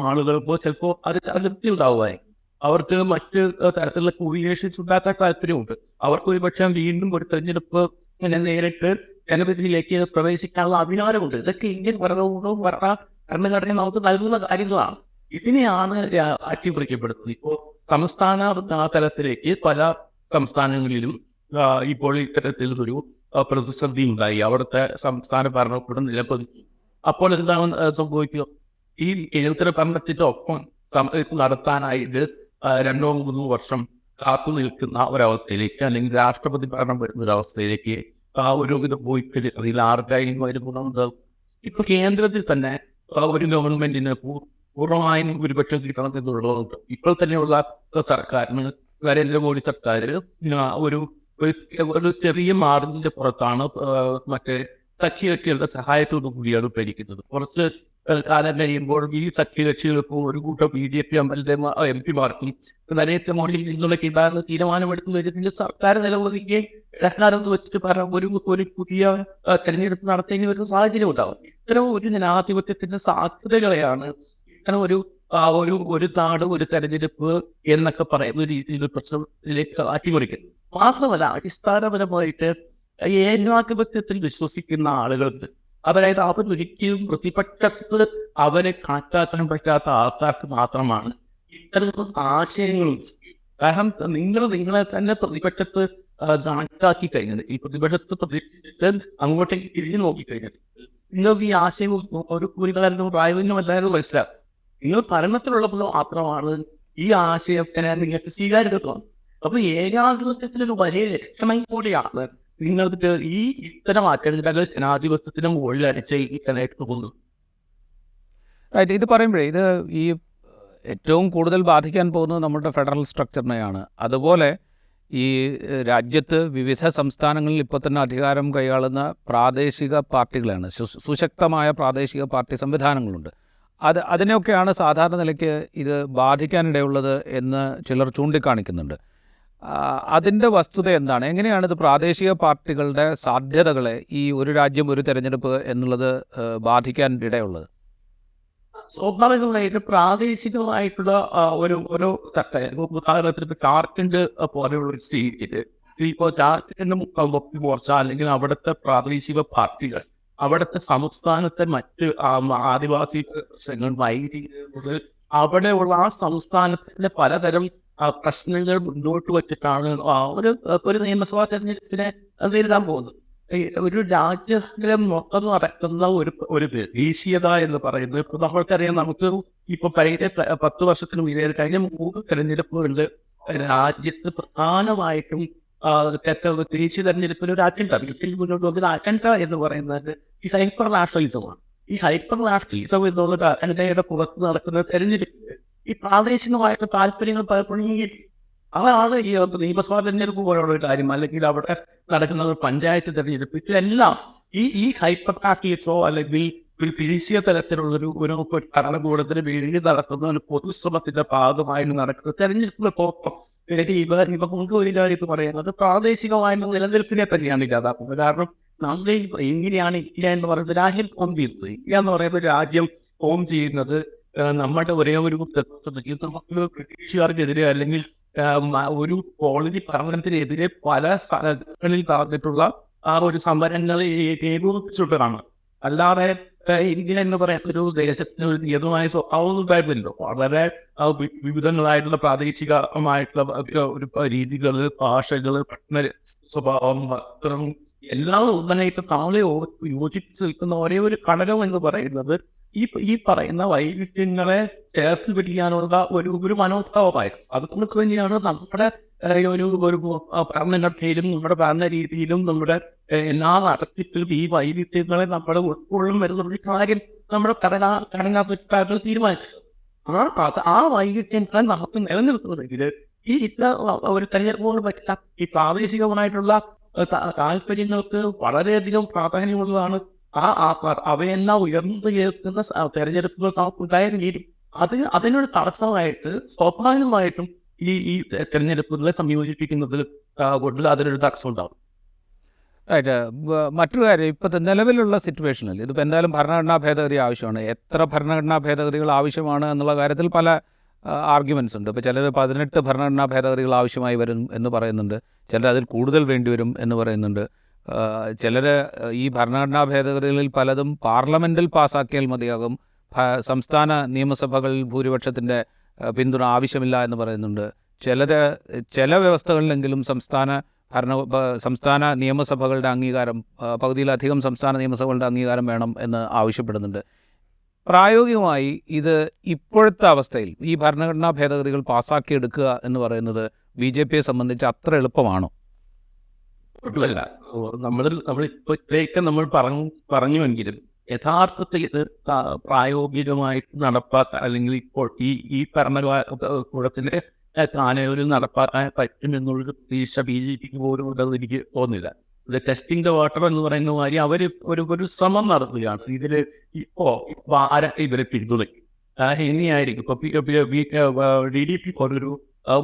ആളുകൾക്കോ ചിലപ്പോ അത് അതിർത്തി ഉണ്ടാവുമായി അവർക്ക് മറ്റ് തരത്തിലുള്ള കൂലിയേഷൻസ് ഉണ്ടാക്കാൻ താല്പര്യമുണ്ട്. അവർക്ക് ഒരു പക്ഷേ വീണ്ടും ഒരു തെരഞ്ഞെടുപ്പ് നേരിട്ട് ജനവിധിയിലേക്ക് പ്രവേശിക്കാനുള്ള അധികാരമുണ്ട്. ഇതൊക്കെ ഇന്ത്യൻ ഭരണകൂടവും ഭരണ ഭരണഘടന നമുക്ക് നൽകുന്ന കാര്യങ്ങളാണ്. ഇതിനെയാണ് അട്ടിമറിക്കപ്പെടുന്നത്. ഇപ്പോൾ സംസ്ഥാന തലത്തിലേക്ക് പല സംസ്ഥാനങ്ങളിലും ഇപ്പോൾ ആ, പ്രതിസന്ധി ഉണ്ടായി. അവിടുത്തെ സംസ്ഥാന ഭരണകൂടം നിലപതിച്ചു. അപ്പോൾ എന്താണ് സംഭവിക്കുക? ഈ കേന്ദ്ര ഭരണത്തിന്റെ ഒപ്പം നടത്താനായിട്ട് രണ്ടോ മൂന്നോ വർഷം കാത്തു നിൽക്കുന്ന ഒരവസ്ഥയിലേക്ക് അല്ലെങ്കിൽ രാഷ്ട്രപതി ഭരണം വരുന്ന ഒരവസ്ഥയിലേക്ക് ആ ഒരു വിധ പോയി കഴിഞ്ഞ് അതിൽ ആർക്കായാലും അതിന് ഗുണമുണ്ടാകും ഇപ്പൊ കേന്ദ്രത്തിൽ തന്നെ ഒരു ഗവൺമെന്റിന് പൂർണമായും ഭൂരിപക്ഷം കിട്ടണം എന്നുള്ളതുകൊണ്ട് ഇപ്പോൾ തന്നെയുള്ള സർക്കാരിന് നരേന്ദ്രമോദി സർക്കാർ ഒരു ഒരു- ഒരു ചെറിയ മാർജിന്റെ പുറത്താണ് മറ്റേ സഖ്യകക്ഷികളുടെ സഹായത്തോടു കൂടിയാണ് ഭരിക്കുന്നത്. കുറച്ച് കാലം കഴിയുമ്പോൾ ഈ സഖ്യകക്ഷികൾക്കും ഒരു കൂട്ടം B J P M L M പിമാർക്കും Narendra Modi നിന്നുള്ള ഉണ്ടാകുന്ന തീരുമാനമെടുത്ത് വെച്ചിട്ട് സർക്കാർ നിലനിൽക്കുകയും ഇടക്കാലം വെച്ചിട്ട് പറയാം ഒരു ഒരു പുതിയ തെരഞ്ഞെടുപ്പ് നടത്തേണ്ടി വരുന്ന സാഹചര്യം ഉണ്ടാവും. ഇത്തരം ഒരു ജനാധിപത്യത്തിന്റെ സാധ്യതകളെയാണ് ഇത്തരം ഒരു ഒരു ഒരു നാട് ഒരു തെരഞ്ഞെടുപ്പ് എന്നൊക്കെ പറയുന്ന രീതിയിൽ പ്രശ്നത്തിലേക്ക് അട്ടിമറിക്കുന്നത് മാത്രമല്ല അടിസ്ഥാനപരമായിട്ട് ഏകാധിപത്യത്തിൽ വിശ്വസിക്കുന്ന ആളുകൾക്ക് അതായത് അവർ ഒരിക്കലും പ്രതിപക്ഷത്ത് അവരെ കണക്കാക്കാൻ പറ്റാത്ത ആൾക്കാർക്ക് മാത്രമാണ് ഇത്തരം ആശയങ്ങൾ കാരണം നിങ്ങൾ നിങ്ങളെ തന്നെ പ്രതിപക്ഷത്ത് കണക്കാക്കി കഴിഞ്ഞത്. ഈ പ്രതിപക്ഷത്ത് പ്രതീക്ഷിച്ചിട്ട് അങ്ങോട്ടേക്ക് തിരിഞ്ഞു നോക്കിക്കഴിഞ്ഞത് നിങ്ങൾക്ക് ഈ ആശയം ഒരു കൂലികളായിരുന്നു പ്രായോഗികമല്ലായിരുന്നു മനസ്സിലാക്കും നിങ്ങൾ ഭരണത്തിലുള്ളപ്പോൾ മാത്രമാണ് ഈ ആശയത്തിനെ നിങ്ങൾക്ക് സ്വീകാര്യത തോന്നുന്നത്. അപ്പൊ ഏകാധിപത്യത്തിനൊരു വലിയ ലക്ഷണം കൂടിയാണ് നിങ്ങൾക്ക് ഈ ഇത്തരം അറ്റൻഡകൾ ജനാധിപത്യത്തിന് മുകളിൽ അടിച്ചേക്കാനായിട്ട് തോന്നുന്നു. റൈറ്റ് ഇത് പറയുമ്പോഴേ ഇത് ഈ ഏറ്റവും കൂടുതൽ ബാധിക്കാൻ പോകുന്നത് നമ്മുടെ ഫെഡറൽ സ്ട്രക്ചറിനെയാണ്. അതുപോലെ ഈ രാജ്യത്ത് വിവിധ സംസ്ഥാനങ്ങളിൽ ഇപ്പോൾ തന്നെ അധികാരം കൈയാളുന്ന പ്രാദേശിക പാർട്ടികളാണ്. സുശക്തമായ പ്രാദേശിക പാർട്ടി സംവിധാനങ്ങളുണ്ട്. അത് അതിനെയൊക്കെയാണ് സാധാരണ നിലയ്ക്ക് ഇത് ബാധിക്കാനിടയുള്ളത് എന്ന് ചിലർ ചൂണ്ടിക്കാണിക്കുന്നുണ്ട്. അതിന്റെ വസ്തുത എന്താണ്? എങ്ങനെയാണ് ഇത് പ്രാദേശിക പാർട്ടികളുടെ സാധ്യതകളെ ഈ ഒരു രാജ്യം ഒരു തെരഞ്ഞെടുപ്പ് എന്നുള്ളത് ബാധിക്കാൻ ഇടയുള്ളത്? സ്വാഭാവികമായിട്ട് പ്രാദേശികമായിട്ടുള്ള ഒരു ഒരു ഉദാഹരണത്തിന് ജാർഖണ്ഡ് പോലെയുള്ള ഒരു സ്റ്റേറ്റിൽ ഇപ്പോ ജാർഖണ്ഡ് മോർച്ച അല്ലെങ്കിൽ അവിടുത്തെ പ്രാദേശിക പാർട്ടികൾ അവിടുത്തെ സംസ്ഥാനത്തെ മറ്റ് ആദിവാസി പ്രശ്നങ്ങൾ മുതൽ അവിടെയുള്ള ആ സംസ്ഥാനത്തിന്റെ പലതരം പ്രശ്നങ്ങൾ മുന്നോട്ട് വച്ചിട്ടാണ് ഒരു ഒരു നിയമസഭാ തെരഞ്ഞെടുപ്പിനെ നേരിടാൻ പോകുന്നത്. ഒരു രാജ്യത്തിലെ മൊത്തം നടക്കുന്ന ഒരു ഒരു ദേശീയത എന്ന് പറയുന്നത് ഇപ്പൊ നമ്മൾക്കറിയാം നമുക്ക് ഇപ്പൊ കഴിഞ്ഞ പത്ത് വർഷത്തിന് മുന്നേ കഴിഞ്ഞ മൂന്ന് തെരഞ്ഞെടുപ്പുകളിൽ രാജ്യത്ത് പ്രധാനമായിട്ടും ദേശീയ തെരഞ്ഞെടുപ്പിൽ ഒരു അജണ്ട മുന്നോട്ട് വന്ന അജണ്ട എന്ന് പറയുന്നത് ഈ ഹൈപ്പർ നാഷണലിസമാണ്. ഈ ഹൈപ്പർ നാഷണലിസം എന്നുള്ള ഒരു അജണ്ടയുടെ പുറത്ത് നടക്കുന്ന തെരഞ്ഞെടുപ്പ് ഈ പ്രാദേശികമായിട്ടുള്ള താല്പര്യങ്ങൾ പലപ്പോഴും അവരാണ് ഈ നിയമസഭാ തെരഞ്ഞെടുപ്പ് പോലുള്ള കാര്യം. അല്ലെങ്കിൽ അവിടെ നടക്കുന്ന ഒരു പഞ്ചായത്ത് തെരഞ്ഞെടുപ്പ്. ഇതിലെല്ലാം ഈ ഈ ഹൈപ്പർ നാഷണലിസോ അല്ലെങ്കിൽ ഒരു ദേശീയ തലത്തിലുള്ളൊരു ഒരു ഭരണകൂടത്തിന് വേണ്ടി നടത്തുന്ന ഒരു പൊതുശ്രമത്തിന്റെ ഭാഗമായിട്ട് നടക്കുന്ന തെരഞ്ഞെടുപ്പിനൊപ്പം എനിക്ക് ഇവ ഇവ കൊണ്ടുവരില്ല എന്ന് പറയുന്നത് പ്രാദേശികമായുള്ള നിലനിൽപ്പിനെ തന്നെയാണ് ഇല്ലാതാക്കുന്നത്. കാരണം നമ്മൾ ഈ എങ്ങനെയാണ് ഇന്ത്യ എന്ന് പറയുന്നത് രാജ്യം ഹോം ചെയ്യുന്നത് ഇന്ത്യ എന്ന് പറയുന്നത് രാജ്യം ഹോം ചെയ്യുന്നത് നമ്മുടെ ഒരേ ഒരു ബ്രിട്ടീഷുകാർക്കെതിരെ അല്ലെങ്കിൽ ഒരു കോളനി ഭരണത്തിനെതിരെ പല സ്ഥലങ്ങളിൽ നടന്നിട്ടുള്ള ആ ഒരു സമരങ്ങളെ ഏകോപിപ്പിച്ചിട്ടാണ് അല്ലാതെ ഇന്ത്യ എന്ന് പറയുന്ന ഒരു ദേശത്തിന് ഒരു നിയതമായ സ്വഭാവം ഉണ്ടായിരുന്നില്ലോ. വളരെ വിവിധങ്ങളായിട്ടുള്ള പ്രാദേശികമായിട്ടുള്ള ഒരു രീതികൾ ഭാഷകൾ പഠന സ്വഭാവം വസ്ത്രം എല്ലാം ഒന്നായിട്ട് നമ്മളെ യോജിപ്പിച്ച് നിൽക്കുന്ന ഒരേ ഒരു ഘടകം എന്ന് പറയുന്നത് ഈ ഈ പറയുന്ന വൈവിധ്യങ്ങളെ ചേർത്ത് പിടിക്കാനുള്ള ഒരു ഒരു മനോഭാവമായിരുന്നു. അതുകൊണ്ട് തന്നെയാണ് നമ്മുടെ ഒരു ഒരു ഭരണഘടനയിലും നമ്മുടെ ഭരണ രീതിയിലും നമ്മുടെ എല്ലാ നടത്തിപ്പിലും ഈ വൈവിധ്യങ്ങളെ നമ്മൾ ഉൾക്കൊള്ളും എന്നുള്ള കാര്യം നമ്മുടെ ഘടനാ ഘടനാ സർക്കാരുകൾ തീരുമാനിച്ചത്. ആ ആ വൈവിധ്യങ്ങളെ നമുക്ക് നിലനിർത്തുന്നതെങ്കിൽ ഈ ഇത്ര ഒരു തെരഞ്ഞെടുപ്പോട് പറ്റില്ല ഈ പ്രാദേശികമായിട്ടുള്ള താല്പര്യങ്ങൾക്ക് വളരെയധികം പ്രാധാന്യമുള്ളതാണ് ആ അവയെല്ലാം ഉയർന്നു കേൾക്കുന്ന തെരഞ്ഞെടുപ്പുകൾ നമുക്ക് ഉണ്ടായിരുന്നെങ്കിലും അത് അതിനൊരു തടസ്സമായിട്ട് സ്വാഭാവികമായിട്ടും ഈ ഈ തെരഞ്ഞെടുപ്പുകളെ സംയോജിപ്പിക്കുന്നത് കൊണ്ട് അതിനൊരു തടസ്സം ഉണ്ടാകും ആയിട്ട് മറ്റൊരു കാര്യം ഇപ്പോഴത്തെ നിലവിലുള്ള സിറ്റുവേഷനിൽ ഇതിപ്പോൾ എന്തായാലും ഭരണഘടനാ ഭേദഗതി ആവശ്യമാണ്. എത്ര ഭരണഘടനാ ഭേദഗതികൾ ആവശ്യമാണ് എന്നുള്ള കാര്യത്തിൽ പല ആർഗ്യുമെൻസ് ഉണ്ട്. ഇപ്പോൾ ചിലർ പതിനെട്ട് ഭരണഘടനാ ഭേദഗതികൾ ആവശ്യമായി വരും എന്ന് പറയുന്നുണ്ട്. ചിലർ അതിൽ കൂടുതൽ വേണ്ടിവരും എന്ന് പറയുന്നുണ്ട്. ചിലർ ഈ ഭരണഘടനാ ഭേദഗതികളിൽ പലതും പാർലമെന്റിൽ പാസ്സാക്കിയാൽ മതിയാകും. സംസ്ഥാന നിയമസഭകളിൽ ഭൂരിപക്ഷത്തിന്റെ പിന്തുണ ആവശ്യമില്ല എന്ന് പറയുന്നുണ്ട്. ചിലർ ചില വ്യവസ്ഥകളിലെങ്കിലും സംസ്ഥാന ഭരണ സംസ്ഥാന നിയമസഭകളുടെ അംഗീകാരം പകുതിയിലധികം സംസ്ഥാന നിയമസഭകളുടെ അംഗീകാരം വേണം എന്ന് ആവശ്യപ്പെടുന്നുണ്ട്. പ്രായോഗികമായി ഇത് ഇപ്പോഴത്തെ അവസ്ഥയിൽ ഈ ഭരണഘടനാ ഭേദഗതികൾ പാസ്സാക്കിയെടുക്കുക എന്ന് പറയുന്നത് ബി ജെ പിയെ സംബന്ധിച്ച് അത്ര എളുപ്പമാണോ? ഒട്ടുമല്ല നമ്മൾ നമ്മൾ ഇപ്പോഴത്തേക്ക് നമ്മൾ പറഞ്ഞു പറഞ്ഞുവെങ്കിലും യഥാർത്ഥത്തിൽ ഇത് പ്രായോഗികമായിട്ട് നടപ്പാക്കാൻ അല്ലെങ്കിൽ ഇപ്പോൾ ഈ ഈ ഭരണകൂടത്തിന്റെ കാനൂരിൽ നടപ്പാക്കാൻ പറ്റും എന്നുള്ളൊരു പ്രതീക്ഷ ബി ജെ പിക്ക് പോലും ഉണ്ടെന്ന് എനിക്ക് തോന്നുന്നില്ല. ഇത് ടെസ്റ്റിംഗ് ദ വാട്ടർ എന്ന് പറയുന്ന മാതിരി അവർ ഒരു ഒരു ശ്രമം നടത്തുകയാണ്. ഇതിൽ ഇപ്പോ ഇപ്പൊ ആരൊക്കെ ഇവരെ പിന്തുണയ്ക്കും? എങ്ങനെയായിരിക്കും ഇപ്പൊ ഡി ഡി പി പോലൊരു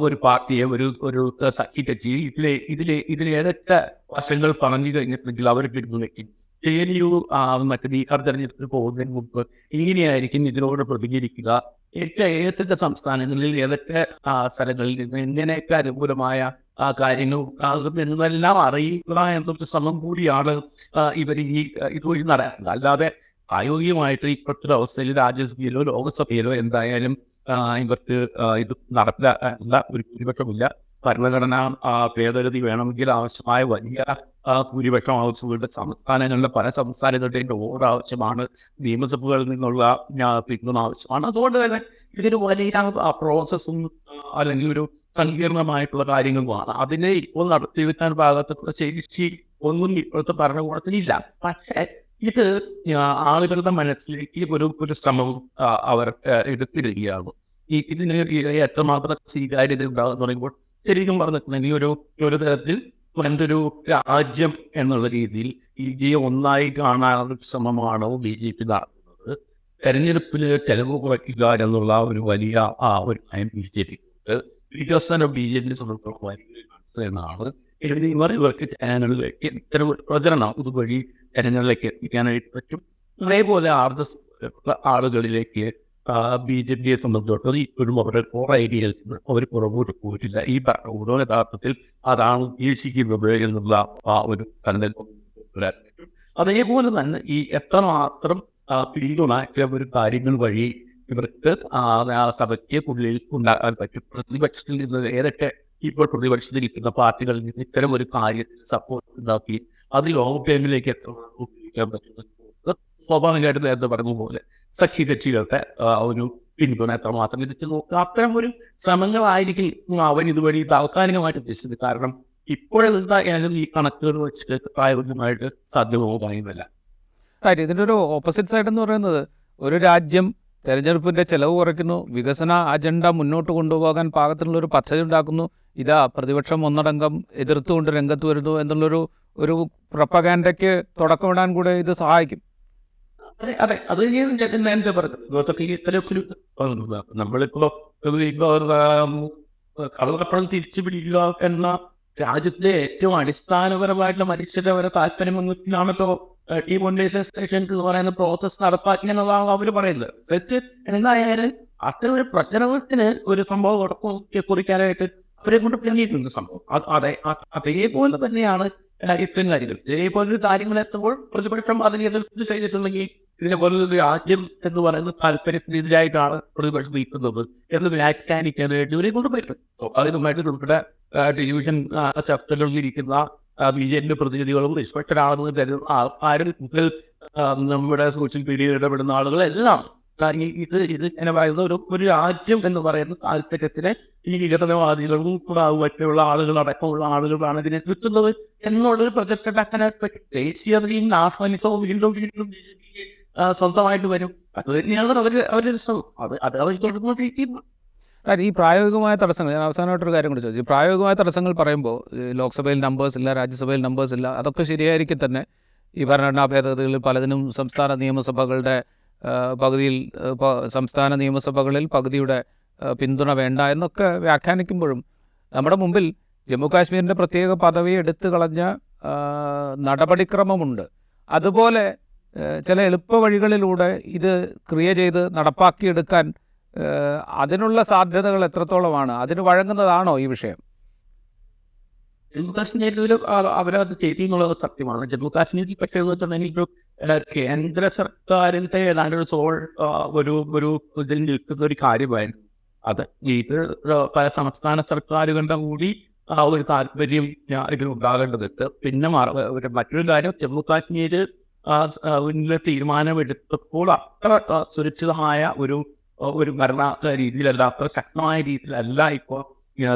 ഒരു പാർട്ടിയെ ഒരു ഒരു സഖ്യകക്ഷി ഇതിലെ ഇതിലെ ഇതിലെ ഏതൊക്കെ വശങ്ങൾ പറഞ്ഞു കഴിഞ്ഞിട്ടുണ്ടെങ്കിൽ അവർ പിന്തുണയ്ക്കും. ജെ എൻ യു മറ്റു ബീഹാർ തെരഞ്ഞെടുപ്പിൽ പോകുന്നതിന് മുമ്പ് ഇങ്ങനെയായിരിക്കും ഇതിനോട് പ്രതികരിക്കുക. ഏറ്റവും ഏതൊക്കെ സംസ്ഥാനങ്ങളിൽ ഏതൊക്കെ സ്ഥലങ്ങളിൽ നിന്ന് എങ്ങനെയൊക്കെ അനുകൂലമായ ആ കാര്യങ്ങൾ എന്നെല്ലാം അറിയുക എന്നൊരു ശ്രമം കൂടിയാണ് ഇവർ ഈ ഇതുവഴി നടക്കുന്നത്. അല്ലാതെ പ്രായോഗികമായിട്ട് ഇപ്പോഴത്തെ അവസ്ഥയിൽ രാജ്യസഭയിലോ ലോകസഭയിലോ എന്തായാലും ഇവർക്ക് ഇത് നടപ്പിലാക്കാനുള്ള ഒരു ഭൂരിപക്ഷമില്ല ഭരണഘടന ഭേദഗതി വേണമെങ്കിൽ ആവശ്യമായ വലിയ ഭൂരിപക്ഷം ആവശ്യമുണ്ട് സംസ്ഥാനങ്ങളിലെ പല സംസ്ഥാനങ്ങളുടെയും ഓർഡർ ആവശ്യമാണ്. നിയമസഭകളിൽ നിന്നുള്ള പിന്തുണ ആവശ്യമാണ്. അതുകൊണ്ട് തന്നെ ഇതിന് വലിയ പ്രോസസ്സും അല്ലെങ്കിൽ ഒരു സങ്കീർണമായിട്ടുള്ള കാര്യങ്ങളുമാണ്. അതിനെ ഇപ്പോൾ നടത്തിവെക്കാൻ ഭാഗത്തുള്ള ശേഷി ഒന്നും ഇപ്പോഴത്തെ ഭരണകൂടത്തിനില്ല പക്ഷേ ഇത് ആളുകളുടെ മനസ്സിലേക്ക് ഒരു ഒരു ശ്രമം അവർ എടുത്തിടുകയാണ്. ഈ ഇതിന് എത്രമാത്രം സ്വീകാര്യത ഉണ്ടാകുന്ന പറയുമ്പോൾ ശരിക്കും പറഞ്ഞിട്ടുണ്ടെങ്കിൽ ഒരു ഒരു തരത്തിൽ എന്തൊരു രാജ്യം എന്നുള്ള രീതിയിൽ ഇന്ത്യയെ ഒന്നായി കാണാനുള്ള ശ്രമമാണ് ബി ജെ പി നടത്തുന്നത്? തെരഞ്ഞെടുപ്പിൽ ചെലവ് കുറയ്ക്കുക എന്നുള്ള ഒരു വലിയ ആ ഒരു നയം ബി ജെ പി വികസനം ബി ജെ പി സംബന്ധിച്ചിടത്തോളം എന്നാണ്. ഇവർ ഇവർക്ക് ചാനലിലേക്ക് ഇത്തരം പ്രചരണം ഇതുവഴി ജനങ്ങളിലേക്ക് എത്തിക്കാനായിട്ട് പറ്റും. അതേപോലെ ആർ എസ് എസ് ആളുകളിലേക്ക് ബി ജെ പിയെ സംബന്ധിച്ചിടത്തോളം ഇപ്പോഴും അവരുടെ കോർ ഐഡിയയിൽ അവർ പുറകോട്ട് പോയിട്ടില്ല ഈ ഭരണകൂടം യഥാർത്ഥത്തിൽ അതാണ് ഉദ്ദേശിക്കുന്നത് എന്നുള്ള ആ ഒരു സങ്കല്പം അതേപോലെ തന്നെ ഈ എത്രമാത്രം മാത്രം പിന്തുണ ഒരു കാര്യങ്ങൾ വഴി ഇവർക്ക് സഭയ്ക്ക് ഉള്ളിൽ ഉണ്ടാക്കാൻ പറ്റും. പ്രതിപക്ഷത്തിൽ നിന്ന് ഏതൊക്കെ ഇപ്പോൾ പ്രതിപക്ഷത്തിൽ ഇരിക്കുന്ന പാർട്ടികളിൽ നിന്ന് ഇത്തരം ഒരു കാര്യത്തിൽ സപ്പോർട്ട് ഉണ്ടാക്കി അത് ലോങ് ടൈമിലേക്ക് എത്ര ഉപയോഗിക്കാൻ പറ്റുന്നത് സ്വാഭാവികമായിട്ട് നേരത്തെ പറഞ്ഞ പോലെ സഖ്യ കക്ഷികളുടെ ഒരു പിന്തുണ എത്രമാത്രം ലഭിച്ചു നോക്കുക. അത്തരം ഒരു ശ്രമങ്ങളായിരിക്കും അവൻ ഇതുവഴി താൽക്കാലികമായിട്ട് ഉദ്ദേശിച്ചത്. കാരണം ഇപ്പോഴെന്തായാലും ഈ കണക്കുകൾ വെച്ച് പ്രായോഗികമായിട്ട് സാധ്യമോ? പറയുന്നില്ല ഇതിന്റെ ഒരു ഓപ്പോസിറ്റ് സൈഡ് എന്ന് പറയുന്നത് ഒരു രാജ്യം തെരഞ്ഞെടുപ്പിന്റെ ചെലവ് കുറയ്ക്കുന്നു. വികസന അജണ്ട മുന്നോട്ട് കൊണ്ടുപോകാൻ പാകത്തിനുള്ള ഒരു പദ്ധതി ഉണ്ടാക്കുന്നു. ഇതാ പ്രതിപക്ഷം ഒന്നടങ്കം എതിർത്തുകൊണ്ട് രംഗത്ത് വരുന്നു എന്നുള്ളൊരു ഒരു പ്രപ്പകാൻഡയ്ക്ക് തുടക്കമിടാൻ കൂടെ ഇത് സഹായിക്കും. അതെ അതെ. അത് ഞാൻ നേരത്തെ പറഞ്ഞത് നമ്മളിപ്പോ കള്ളപ്പണം തിരിച്ചു പിടിക്കുക എന്ന രാജ്യത്തെ ഏറ്റവും അടിസ്ഥാനപരമായിട്ടുള്ള മനുഷ്യരുടെ വരെ എന്നതിലാണല്ലോ ഡിമോണിസൈസേഷൻ എന്ന് പറയുന്ന പ്രോസസ് നടപ്പാക്കി എന്നതാണ് അവർ പറയുന്നത്. സെറ്റ് എന്തായാലും അത്തരം ഒരു പ്രചരണത്തിന് ഒരു സംഭവം ഉറപ്പ് കുറിക്കാനായിട്ട് അവരെ കൊണ്ട് പിന്നിട്ടുണ്ട് സംഭവം. അത് അതെ അതേപോലെ തന്നെയാണ് ഇത്തരം കാര്യങ്ങൾ. ഇതേപോലൊരു കാര്യങ്ങൾ എത്തുമ്പോൾ പ്രതിപക്ഷം അതിനെ എതിർത്ത് ചെയ്തിട്ടുണ്ടെങ്കിൽ ഇതിനെപോലെ ഒരു രാജ്യം എന്ന് പറയുന്ന താല്പര്യത്തിനെതിരായിട്ടാണ് പ്രതിപക്ഷം നീക്കുന്നത് എന്ന് വ്യാഖ്യാനിക്കാനായിട്ട് ഇവരെ കൊണ്ട് പറ്റും. സ്വാഭാവികമായിട്ട് നമ്മുടെ ടെലിവിഷൻ ഇരിക്കുന്ന ബി ജെ പിന്റെ പ്രതിനിധികളും നിഷ്പക്ഷരാണെന്ന് കരുതുന്ന ആൾക്കാരും കൂടുതൽ നമ്മുടെ സോഷ്യൽ മീഡിയയിൽ ഇടപെടുന്ന ആളുകളെല്ലാം ഇത് ഇത് ഇങ്ങനെ പറയുന്ന ഒരു ഒരു രാജ്യം എന്ന് പറയുന്ന താല്പര്യത്തിനെ ഈ വികസനവാദികളും മറ്റുള്ള ആളുകൾ അടക്കമുള്ള ആളുകളാണ് ഇതിനെ കിട്ടുന്നത് എന്നുള്ളൊരു പ്രൊജക്ട് അങ്ങനെ ദേശീയതയും നാഷണലിസവും വീണ്ടും വീണ്ടും സ്വന്തമായിട്ട് വരും. അത് തന്നെയാണ് അവർ അവരുടെ അത് അത് തുടർന്നുകൊണ്ടിരിക്കുന്നു. ഈ പ്രായോഗികമായ തടസ്സങ്ങൾ ഞാൻ അവസാനമായിട്ടൊരു കാര്യം കൂടി ചോദിച്ചു. പ്രായോഗികമായ തടസ്സങ്ങൾ പറയുമ്പോൾ ലോക്സഭയിൽ നമ്പേഴ്സ് ഇല്ല രാജ്യസഭയിൽ നമ്പേഴ്സ് ഇല്ല അതൊക്കെ ശരിയായിരിക്കും തന്നെ. ഈ ഭരണഘടനാ ഭേദഗതികളിൽ പലതിനും സംസ്ഥാന നിയമസഭകളുടെ പകുതിയിൽ സംസ്ഥാന നിയമസഭകളിൽ പകുതിയുടെ പിന്തുണ വേണ്ട എന്നൊക്കെ വ്യാഖ്യാനിക്കുമ്പോഴും നമ്മുടെ മുമ്പിൽ ജമ്മു കാശ്മീരിന്റെ പ്രത്യേക പദവി എടുത്തു കളഞ്ഞ നടപടിക്രമമുണ്ട്. അതുപോലെ ചില എളുപ്പ വഴികളിലൂടെ ഇത് ക്രിയ ചെയ്ത് നടപ്പാക്കിയെടുക്കാൻ അതിനുള്ള സാധ്യതകൾ എത്രത്തോളമാണ്? അതിന് വഴങ്ങുന്നതാണോ ഈ വിഷയം? ജമ്മു കാശ്മീരിൽ അവരത് ചെയ്തു എന്നുള്ളത് സത്യമാണ് ജമ്മു കാശ്മീരിൽ പക്ഷേ വെച്ചിട്ടുണ്ടെങ്കിൽ കേന്ദ്ര സർക്കാരിന്റെ ഏതാണ്ട് ഒരു സോൾ ഒരു ഒരു ഇതിൽ നിൽക്കുന്ന ഒരു കാര്യമായിരുന്നു. അത് ഇത് പല സംസ്ഥാന സർക്കാരുകളുടെ കൂടി ആ ഒരു താല്പര്യം ഇതിൽ ഉണ്ടാകേണ്ടതുണ്ട്. പിന്നെ മറ- മറ്റൊരു കാര്യം ജമ്മു കാശ്മീര് തീരുമാനമെടുത്തപ്പോൾ അത്ര സുരക്ഷിതമായ ഒരു ഒരു ഭരണ രീതിയിലല്ലാത്ത ശക്തമായ രീതിയിലല്ല ഇപ്പോൾ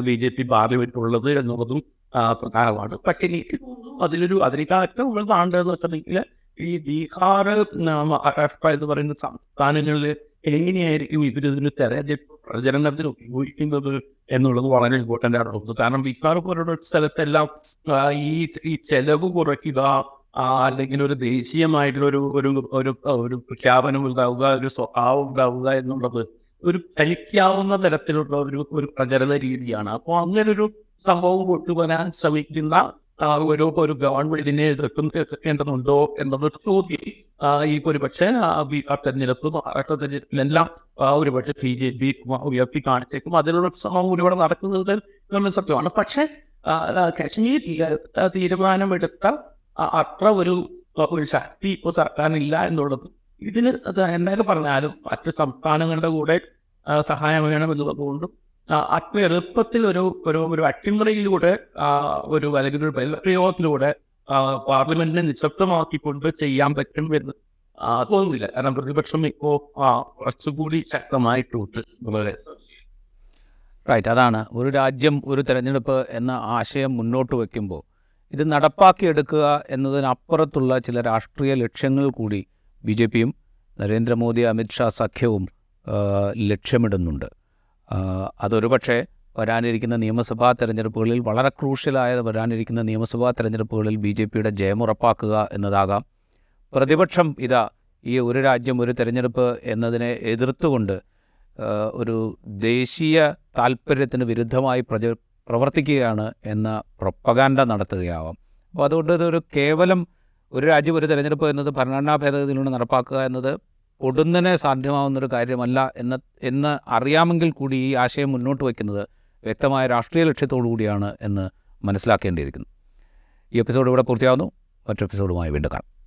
ബി ജെ പി പാർലമെന്റ് ഉള്ളത് എന്നുള്ളതും പ്രധാനമാണ്. പക്ഷേ എനിക്ക് തോന്നുന്നു അതിലൊരു അതിനേക്കാളും നമ്മൾ കാണേണ്ടതെന്ന് വെച്ചിട്ടുണ്ടെങ്കിൽ ഈ ബീഹാർ മഹാരാഷ്ട്ര എന്ന് പറയുന്ന സംസ്ഥാനങ്ങളിൽ എങ്ങനെയായിരിക്കും ഇവരിതിന് തെരഞ്ഞെടുപ്പ് പ്രചരണത്തിന് ഉപയോഗിക്കുന്നത് എന്നുള്ളത് വളരെ ഇമ്പോർട്ടന്റ് ആണ്. തോന്നുന്നത് കാരണം ബീഹാർ പോലുള്ള സ്ഥലത്തെല്ലാം ഈ ഈ ചെലവ് കുറയ്ക്കുക അല്ലെങ്കിൽ ഒരു ദേശീയമായിട്ടുള്ള ഒരു ഒരു ഒരു പ്രഖ്യാപനം ഉണ്ടാവുക ഒരു സ്വഭാവം ഉണ്ടാവുക എന്നുള്ളത് ഒരു ഫലിക്കാവുന്ന തരത്തിലുള്ള ഒരു ഒരു പ്രചരണ രീതിയാണ്. അപ്പോൾ അങ്ങനെ ഒരു സംഭവം കൊണ്ടുവരാൻ ശ്രമിക്കുന്ന ഒരു ഒരു ഗവൺമെന്റിനെ എതിർക്കേണ്ടതുണ്ടോ എന്നുള്ളൊരു ചോദ്യം. ഈ ഒരുപക്ഷെ പക്ഷേ ബീഹാർ തെരഞ്ഞെടുപ്പ് മഹാരാഷ്ട്ര തെരഞ്ഞെടുപ്പിലെല്ലാം ഒരുപക്ഷെ ബി ജെ പി ഉയർത്തി കാണിച്ചേക്കും. അതിനുള്ള ശ്രമം ഇവിടെ നടക്കുന്നത് സത്യമാണ്. പക്ഷേ കാശ്മീർ തീരുമാനമെടുത്ത അത്ര ഒരു ഒരു ശക്തി ഇപ്പോൾ സർക്കാരിനില്ല എന്നുള്ളത്. ഇതിന് എന്തൊക്കെ പറഞ്ഞാലും മറ്റു സംസ്ഥാനങ്ങളുടെ കൂടെ സഹായം വേണം എന്നുള്ളതുകൊണ്ടും അത്ര എളുപ്പത്തിൽ ഒരു ഒരു ഒരു അട്ടിമറിയിലൂടെ ഒരു അല്ലെങ്കിൽ ഒരു ബലപ്രയോഗത്തിലൂടെ പാർലമെന്റിനെ നിശബ്ദമാക്കിക്കൊണ്ട് ചെയ്യാൻ പറ്റും എന്ന് തോന്നുന്നില്ല. കാരണം പ്രതിപക്ഷം ഇപ്പോ ആ, കുറച്ചുകൂടി ശക്തമായിട്ടുണ്ട്. വളരെ റൈറ്റ് അതാണ്. ഒരു രാജ്യം ഒരു തെരഞ്ഞെടുപ്പ് എന്ന ആശയം മുന്നോട്ട് വയ്ക്കുമ്പോൾ ഇത് നടപ്പാക്കിയെടുക്കുക എന്നതിനപ്പുറത്തുള്ള ചില രാഷ്ട്രീയ ലക്ഷ്യങ്ങൾ കൂടി ബി ജെ പിയും നരേന്ദ്രമോദി അമിത്ഷാ സഖ്യവും ലക്ഷ്യമിടുന്നുണ്ട്. അതൊരു പക്ഷേ വരാനിരിക്കുന്ന നിയമസഭാ തെരഞ്ഞെടുപ്പുകളിൽ വളരെ ക്രൂഷ്യലായ വരാനിരിക്കുന്ന നിയമസഭാ തെരഞ്ഞെടുപ്പുകളിൽ ബി ജെ പിയുടെ ജയമുറപ്പാക്കുക എന്നതാകാം. പ്രതിപക്ഷം ഇതാ ഈ ഒരു രാജ്യം ഒരു തെരഞ്ഞെടുപ്പ് എന്നതിനെ എതിർത്തുകൊണ്ട് ഒരു ദേശീയ താല്പര്യത്തിന് വിരുദ്ധമായി പ്രച പ്രവർത്തിക്കുകയാണ് എന്ന പ്രൊപ്പകാൻഡ നടത്തുകയാവാം. അപ്പോൾ അതുകൊണ്ട് ഇതൊരു കേവലം ഒരു രാജ്യം ഒരു തെരഞ്ഞെടുപ്പ് എന്നത് ഭരണഘടനാ ഭേദഗതിയിലൂടെ നടപ്പാക്കുക എന്നത് ഒടുന്നനെ സാധ്യമാവുന്നൊരു കാര്യമല്ല എന്ന എന്ന് അറിയാമെങ്കിൽ കൂടി ഈ ആശയം മുന്നോട്ട് വയ്ക്കുന്നത് വ്യക്തമായ രാഷ്ട്രീയ ലക്ഷ്യത്തോടു കൂടിയാണ് എന്ന് മനസ്സിലാക്കേണ്ടിയിരിക്കുന്നു. ഈ എപ്പിസോഡ് ഇവിടെ പൂർത്തിയാവുന്നു. മറ്റു എപ്പിസോഡുമായി വീണ്ടും കാണാം.